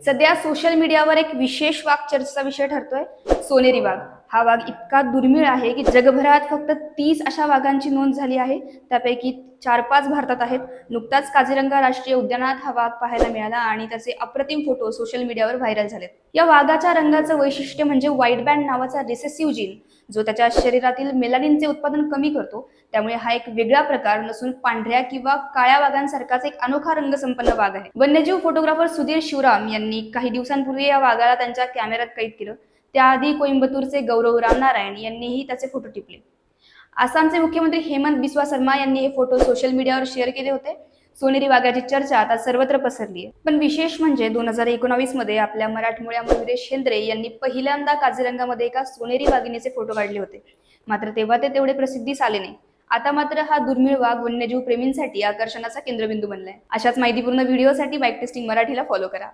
सध्या सोशल मीडियावर एक विशेष वाघ चर्चेचा विषय ठरतोय सोनेरी वाघ. हा वाघ इतका दुर्मिळ आहे की जगभरात फक्त तीस अशा वाघांची नोंद झाली आहे. त्यापैकी चार पाच भारतात आहेत. नुकताच काझीरंगा राष्ट्रीय उद्यानात हा वाघ पाहायला मिळाला आणि त्याचे अप्रतिम फोटो सोशल मीडियावर व्हायरल झालेत. या वाघाच्या रंगाचं वैशिष्ट्य म्हणजे व्हाईट बँड नावाचा रिसेसिव्ह जीन जो त्याच्या शरीरातील मेलानिनचे उत्पादन कमी करतो. त्यामुळे हा एक वेगळा प्रकार नसून पांढऱ्या किंवा काळ्या वाघांसारखाच एक अनोखा रंगसंपन्न वाघ आहे. वन्यजीव फोटोग्राफर सुधीर शिवराम यांनी काही दिवसांपूर्वी या वाघाला त्यांच्या कॅमेऱ्यात कैद केलं. त्याआधी कोइंबतूरचे गौरव रामनारायण यांनीही त्याचे फोटो टिपले. आसामचे मुख्यमंत्री हेमंत बिस्वा शर्मा यांनी हे फोटो सोशल मीडियावर शेअर केले होते. सोनेरी वाघाची चर्चा आता सर्वत्र पसरली आहे. पण विशेष म्हणजे दोन हजार एकोणावीसमध्ये आपल्या मराठमोळ्या मयुरेश शेंद्रे यांनी पहिल्यांदा काझीरंगामध्ये एका सोनेरी वाघिणीचे फोटो काढले होते. मात्र तेव्हा ते तेवढे प्रसिद्धीस आले नाही. आता मात्र हा दुर्मिळ वाघ वन्यजीव प्रेमींसाठी आकर्षणाचा केंद्रबिंदू बनलाय. अशाच माहितीपूर्ण व्हिडिओसाठी बाईक टेस्टिंग मराठीला फॉलो करा.